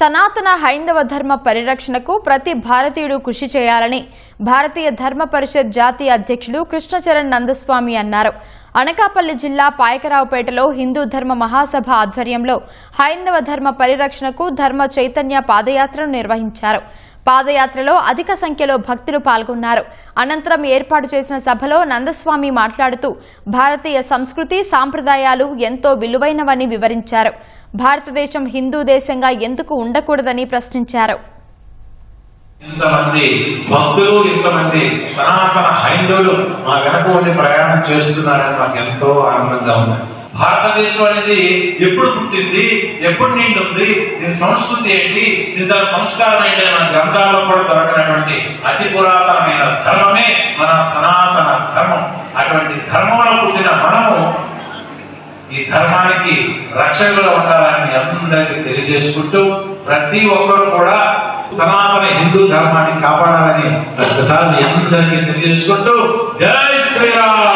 సనాతన హైందవ ధర్మ పరిరక్షణకు ప్రతి భారతీయుడు కృషి చేయాలని భారతీయ ధర్మ పరిషత్ జాతీయ అధ్యక్షుడు కృష్ణచరణ్ నందస్వామి అన్నారు. అనకాపల్లి జిల్లా పాయకరావుపేటలో హిందూ ధర్మ మహాసభ ఆధ్వర్యంలో హైందవ ధర్మ పరిరక్షణకు ధర్మ చైతన్య పాదయాత్రను నిర్వహించారు. పాదయాత్రలో అధిక సంఖ్యలో భక్తులు పాల్గొన్నారు. అనంతరం ఏర్పాటు చేసిన సభలో నందస్వామి మాట్లాడుతూ భారతీయ సంస్కృతి సాంప్రదాయాలు ఎంతో విలువైనవని వివరించారు. భారతదేశం హిందూ దేశంగా ఎందుకు ఉండకూడదని ప్రశ్నించారు. ఇంతమంది భక్తులు ఇంతమంది సనాతన హైందవులు మా వెనక ఉండి ప్రయాణం చేస్తున్నారని మాకు ఎంతో ఆనందంగా ఉంది. భారతదేశం అనేది ఎప్పుడు పుట్టింది ఎప్పుడు నిండుంది దీని సంస్కృతి ఏంటి దీని సంస్కారం ఏంటి మన గ్రంథాల్లో కూడా దొరకనటువంటి అతి పురాతనమైన ధర్మమే మన సనాతన ధర్మం. అటువంటి ధర్మంలో పుట్టిన మనము మనకి రక్షకులు ఉండాలని మీ అందరికీ తెలియజేసుకుంటూ ప్రతి ఒక్కరు కూడా సనాతన హిందూ ధర్మాన్ని కాపాడాలని ఒకసారి మీ అందరికీ తెలియజేసుకుంటూ జై శ్రీరామ్!